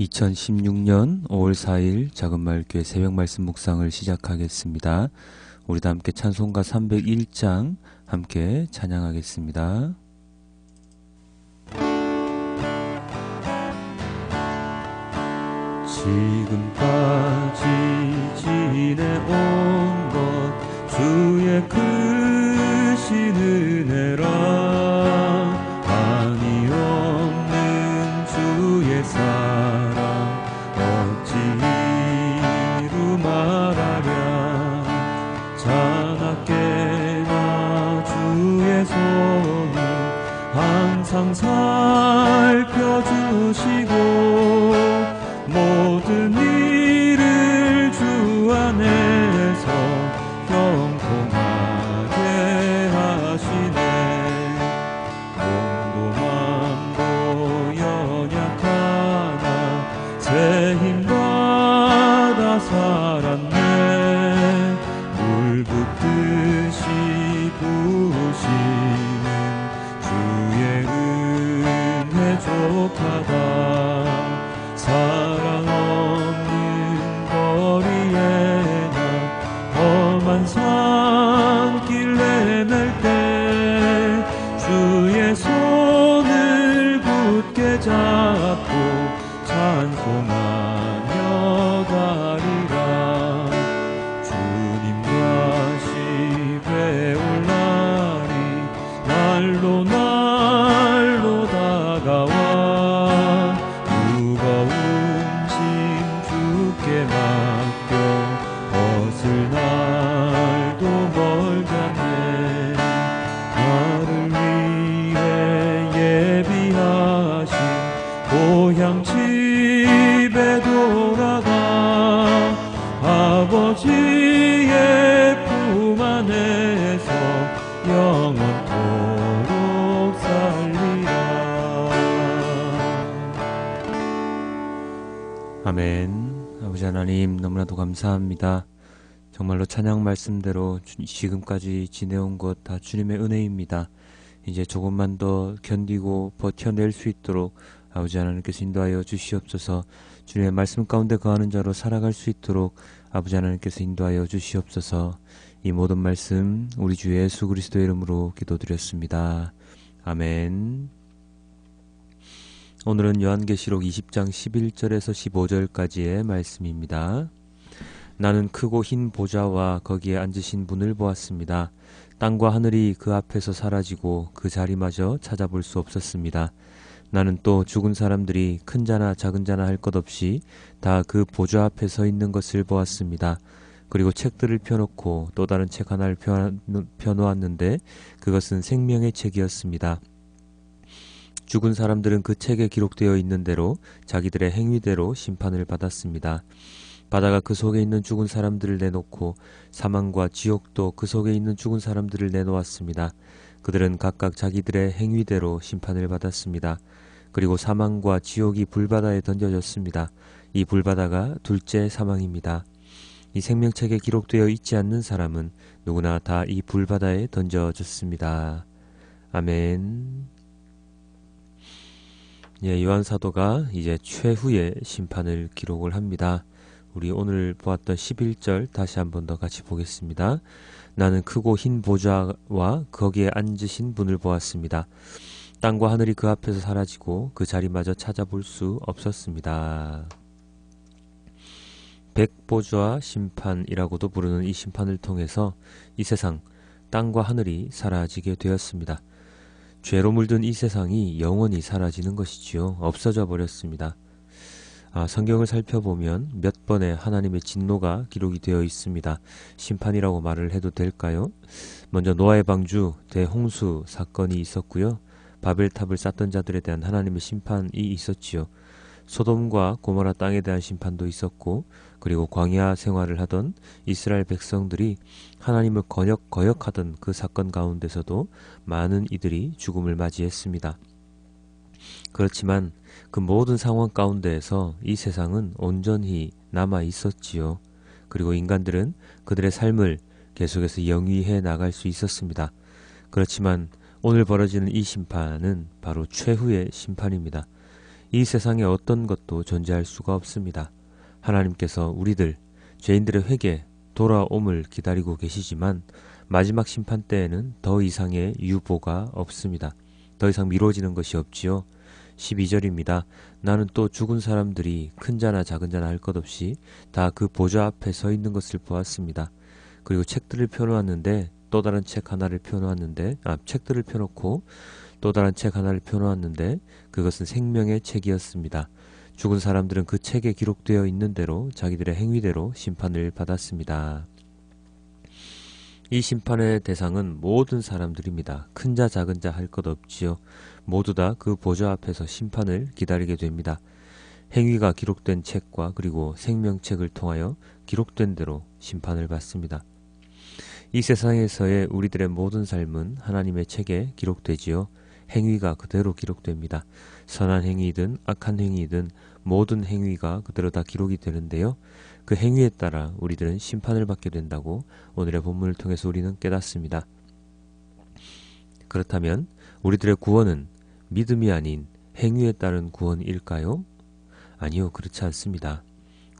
2016년 5월 4일 작은마을교회 새벽 말씀 묵상을 시작하겠습니다. 우리도 함께 찬송가 301장 함께 찬양하겠습니다. 지금까지 지내온 것 주의 크신 은혜라 모든 하나님 너무나도 감사합니다. 정말로 찬양 말씀대로 주- 지금까지 지내온 것 다 주님의 은혜입니다. 이제 조금만 더 견디고 버텨낼 수 있도록 아버지 하나님께서 인도하여 주시옵소서. 주님의 말씀 가운데 거하는 자로 살아갈 수 있도록 아버지 하나님께서 인도하여 주시옵소서. 이 모든 말씀 우리 주 예수 그리스도의 이름으로 기도드렸습니다. 아멘 오늘은 요한계시록 20장 11절에서 15절까지의 말씀입니다. 나는 크고 흰 보좌와 거기에 앉으신 분을 보았습니다. 땅과 하늘이 그 앞에서 사라지고 그 자리마저 찾아볼 수 없었습니다. 나는 또 죽은 사람들이 큰 자나 작은 자나 할 것 없이 다 그 보좌 앞에 서 있는 것을 보았습니다. 그리고 책들을 펴놓고 또 다른 책 하나를 펴- 펴놓았는데 그것은 생명의 책이었습니다. 죽은 사람들은 그 책에 기록되어 있는 대로 자기들의 행위대로 심판을 받았습니다. 바다가 그 속에 있는 죽은 사람들을 내놓고 사망과 지옥도 그 속에 있는 죽은 사람들을 내놓았습니다. 그들은 각각 자기들의 행위대로 심판을 받았습니다. 그리고 사망과 지옥이 불바다에 던져졌습니다. 이 불바다가 둘째 사망입니다. 이 생명책에 기록되어 있지 않는 사람은 누구나 다 이 불바다에 던져졌습니다. 아멘. 예, 요한 사도가 이제 최후의 심판을 기록을 합니다. 우리 오늘 보았던 11절 다시 한 번 더 같이 보겠습니다. 나는 크고 흰 보좌와 거기에 앉으신 분을 보았습니다. 땅과 하늘이 그 앞에서 사라지고 그 자리마저 찾아볼 수 없었습니다. 백보좌 심판이라고도 부르는 이 심판을 통해서 이 세상 땅과 하늘이 사라지게 되었습니다. 죄로 물든 이 세상이 영원히 사라지는 것이지요. 없어져 버렸습니다. 아, 성경을 살펴보면 몇 번의 하나님의 진노가 기록이 되어 있습니다. 심판이라고 말을 해도 될까요? 먼저 노아의 방주 대홍수 사건이 있었고요. 바벨탑을 쌓던 자들에 대한 하나님의 심판이 있었지요. 소돔과 고모라 땅에 대한 심판도 있었고 그리고 광야 생활을 하던 이스라엘 백성들이 하나님을 거역 거역하던 그 사건 가운데서도 많은 이들이 죽음을 맞이했습니다. 그렇지만 그 모든 상황 가운데에서 이 세상은 온전히 남아 있었지요. 그리고 인간들은 그들의 삶을 계속해서 영위해 나갈 수 있었습니다. 그렇지만 오늘 벌어지는 이 심판은 바로 최후의 심판입니다. 이 세상에 어떤 것도 존재할 수가 없습니다. 하나님께서 우리들 죄인들의 회개 돌아옴을 기다리고 계시지만 마지막 심판 때에는 더 이상의 유보가 없습니다. 더 이상 미뤄지는 것이 없지요. 12절입니다. 나는 또 죽은 사람들이 큰 자나 작은 자나 할 것 없이 다 그 보좌 앞에 서 있는 것을 보았습니다. 그리고 책들을 펴놓았는데 또 다른 책 하나를 펴놓았는데 아 책들을 펴놓고 또 다른 책 하나를 펴놓았는데 그것은 생명의 책이었습니다. 죽은 사람들은 그 책에 기록되어 있는 대로 자기들의 행위대로 심판을 받았습니다. 이 심판의 대상은 모든 사람들입니다. 큰 자 작은 자 할 것 없지요. 모두 다 그 보좌 앞에서 심판을 기다리게 됩니다. 행위가 기록된 책과 그리고 생명책을 통하여 기록된 대로 심판을 받습니다. 이 세상에서의 우리들의 모든 삶은 하나님의 책에 기록되지요. 행위가 그대로 기록됩니다. 선한 행위든 악한 행위든 모든 행위가 그대로 다 기록이 되는데요. 그 행위에 따라 우리들은 심판을 받게 된다고 오늘의 본문을 통해서 우리는 깨닫습니다. 그렇다면 우리들의 구원은 믿음이 아닌 행위에 따른 구원일까요? 아니요, 그렇지 않습니다.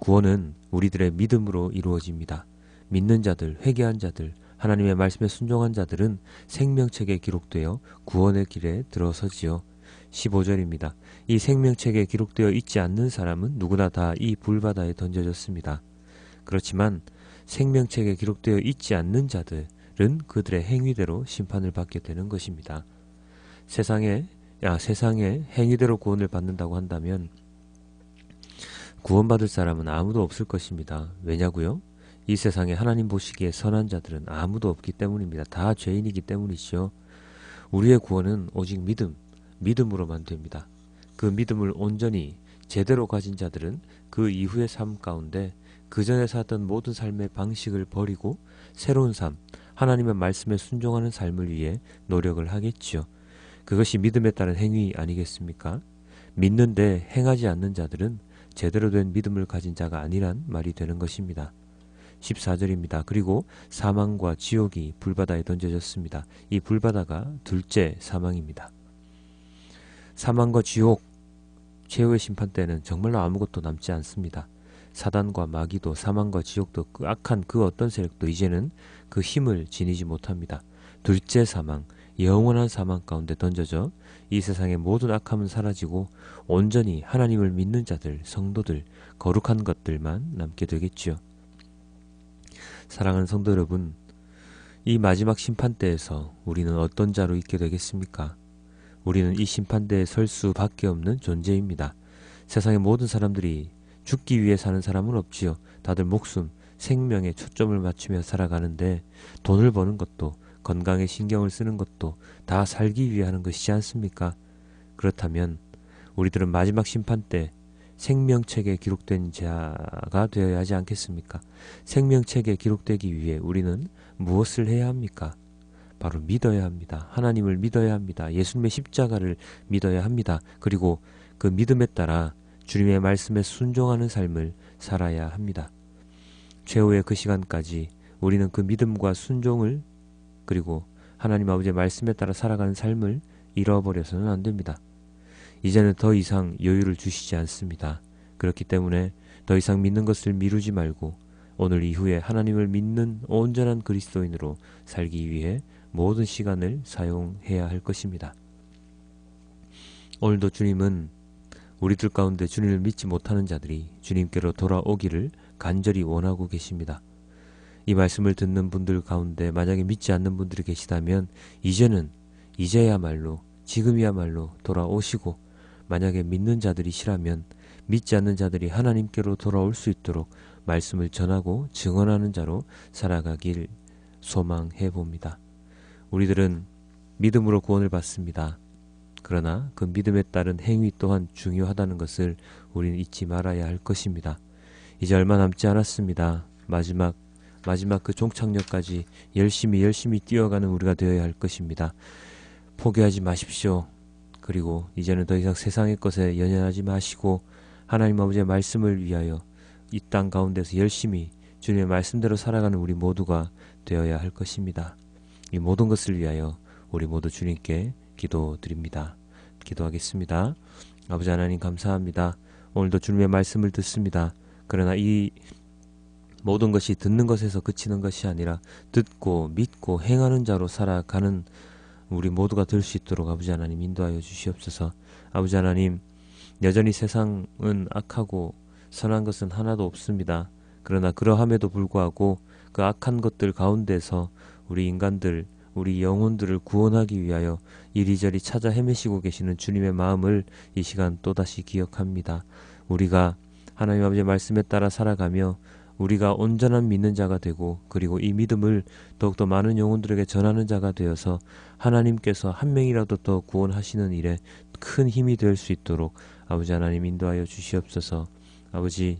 구원은 우리들의 믿음으로 이루어집니다. 믿는 자들, 회개한 자들, 하나님의 말씀에 순종한 자들은 생명책에 기록되어 구원의 길에 들어서지요. 15절입니다. 이 생명책에 기록되어 있지 않는 사람은 누구나 다 이 불바다에 던져졌습니다. 그렇지만 생명책에 기록되어 있지 않는 자들은 그들의 행위대로 심판을 받게 되는 것입니다. 세상에 야 세상에 행위대로 구원을 받는다고 한다면 구원받을 사람은 아무도 없을 것입니다. 왜냐고요? 이 세상에 하나님 보시기에 선한 자들은 아무도 없기 때문입니다. 다 죄인이기 때문이죠. 우리의 구원은 오직 믿음, 믿음으로만 됩니다. 그 믿음을 온전히 제대로 가진 자들은 그 이후의 삶 가운데 그 전에 살던 모든 삶의 방식을 버리고 새로운 삶, 하나님의 말씀에 순종하는 삶을 위해 노력을 하겠지요. 그것이 믿음에 따른 행위 아니겠습니까? 믿는데 행하지 않는 자들은 제대로 된 믿음을 가진 자가 아니란 말이 되는 것입니다. 14절입니다. 그리고 사망과 지옥이 불바다에 던져졌습니다. 이 불바다가 둘째 사망입니다. 사망과 지옥, 최후의 심판 때는 정말로 아무것도 남지 않습니다. 사단과 마귀도 사망과 지옥도 그 악한 그 어떤 세력도 이제는 그 힘을 지니지 못합니다. 둘째 사망, 영원한 사망 가운데 던져져 이 세상의 모든 악함은 사라지고 온전히 하나님을 믿는 자들, 성도들, 거룩한 것들만 남게 되겠지요. 사랑하는 성도 여러분, 이 마지막 심판대에서 우리는 어떤 자로 있게 되겠습니까? 우리는 이 심판대에 설 수밖에 없는 존재입니다. 세상의 모든 사람들이 죽기 위해 사는 사람은 없지요. 다들 목숨, 생명에 초점을 맞추며 살아가는데 돈을 버는 것도 건강에 신경을 쓰는 것도 다 살기 위해 하는 것이지 않습니까? 그렇다면 우리들은 마지막 심판 때 생명책에 기록된 자가 되어야 하지 않겠습니까? 생명책에 기록되기 위해 우리는 무엇을 해야 합니까? 바로 믿어야 합니다. 하나님을 믿어야 합니다. 예수님의 십자가를 믿어야 합니다. 그리고 그 믿음에 따라 주님의 말씀에 순종하는 삶을 살아야 합니다. 최후의 그 시간까지 우리는 그 믿음과 순종을 그리고 하나님 아버지의 말씀에 따라 살아가는 삶을 잃어버려서는 안 됩니다. 이제는 더 이상 여유를 주시지 않습니다. 그렇기 때문에 더 이상 믿는 것을 미루지 말고 오늘 이후에 하나님을 믿는 온전한 그리스도인으로 살기 위해 모든 시간을 사용해야 할 것입니다. 오늘도 주님은 우리들 가운데 주님을 믿지 못하는 자들이 주님께로 돌아오기를 간절히 원하고 계십니다. 이 말씀을 듣는 분들 가운데 만약에 믿지 않는 분들이 계시다면 이제는 이제야말로 지금이야말로 돌아오시고 만약에 믿는 자들이시라면 믿지 않는 자들이 하나님께로 돌아올 수 있도록 말씀을 전하고 증언하는 자로 살아가길 소망해 봅니다. 우리들은 믿음으로 구원을 받습니다. 그러나 그 믿음에 따른 행위 또한 중요하다는 것을 우리는 잊지 말아야 할 것입니다. 이제 얼마 남지 않았습니다. 마지막 마지막 그 종착역까지 열심히 열심히 뛰어가는 우리가 되어야 할 것입니다. 포기하지 마십시오. 그리고 이제는 더 이상 세상의 것에 연연하지 마시고 하나님 아버지의 말씀을 위하여 이 땅 가운데서 열심히 주님의 말씀대로 살아가는 우리 모두가 되어야 할 것입니다. 이 모든 것을 위하여 우리 모두 주님께 기도드립니다. 기도하겠습니다. 아버지 하나님 감사합니다. 오늘도 주님의 말씀을 듣습니다. 그러나 이 모든 것이 듣는 것에서 그치는 것이 아니라 듣고 믿고 행하는 자로 살아가는 우리 모두가 될수 있도록 아버지 하나님 인도하여 주시옵소서. 아버지 하나님 여전히 세상은 악하고 선한 것은 하나도 없습니다. 그러나 그러함에도 불구하고 그 악한 것들 가운데서 우리 인간들, 우리 영혼들을 구원하기 위하여 이리저리 찾아 헤매시고 계시는 주님의 마음을 이 시간 또다시 기억합니다. 우리가 하나님 아버지의 말씀에 따라 살아가며 우리가 온전한 믿는 자가 되고 그리고 이 믿음을 더욱더 많은 영혼들에게 전하는 자가 되어서 하나님께서 한 명이라도 더 구원하시는 일에 큰 힘이 될 수 있도록 아버지 하나님 인도하여 주시옵소서. 아버지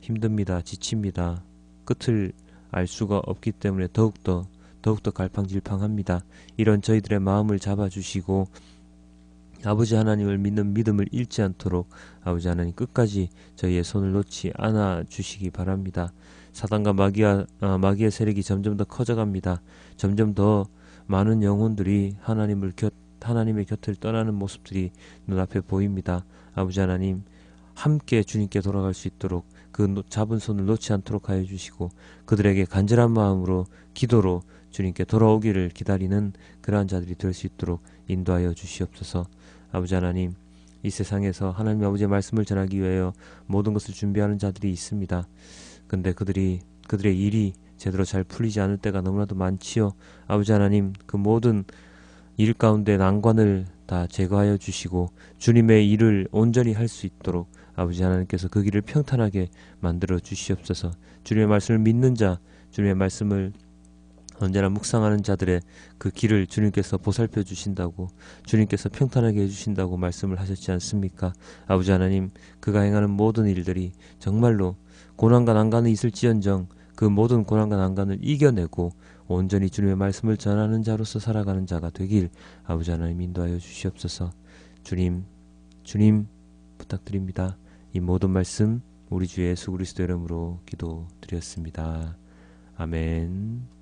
힘듭니다. 지칩니다. 끝을 알 수가 없기 때문에 더욱더 더욱더 갈팡질팡합니다. 이런 저희들의 마음을 잡아주시고 아버지 하나님을 믿는 믿음을 잃지 않도록 아버지 하나님 끝까지 저희의 손을 놓지 않아 주시기 바랍니다. 사단과 마귀와 아, 마귀의 세력이 점점 더 커져갑니다. 점점 더 많은 영혼들이 하나님을 곁 하나님의 곁을 떠나는 모습들이 눈앞에 보입니다. 아버지 하나님 함께 주님께 돌아갈 수 있도록 그 잡은 손을 놓지 않도록 하여 주시고 그들에게 간절한 마음으로 기도로 주님께 돌아오기를 기다리는 그러한 자들이 될 수 있도록 인도하여 주시옵소서. 아버지 하나님, 이 세상에서 하나님 아버지의 말씀을 전하기 위하여 모든 것을 준비하는 자들이 있습니다. 근데 그들이 그들의 일이 제대로 잘 풀리지 않을 때가 너무나도 많지요. 아버지 하나님, 그 모든 일 가운데 난관을 다 제거하여 주시고 주님의 일을 온전히 할 수 있도록 아버지 하나님께서 그 길을 평탄하게 만들어 주시옵소서. 주님의 말씀을 믿는 자, 주님의 말씀을 언제나 묵상하는 자들의 그 길을 주님께서 보살펴 주신다고 주님께서 평탄하게 해주신다고 말씀을 하셨지 않습니까? 아버지 하나님 그가 행하는 모든 일들이 정말로 고난과 난간이 있을지언정 그 모든 고난과 난간을 이겨내고 온전히 주님의 말씀을 전하는 자로서 살아가는 자가 되길 아버지 하나님 인도하여 주시옵소서 주님 주님 부탁드립니다. 이 모든 말씀 우리 주 예수 그리스도 이름으로 기도드렸습니다. 아멘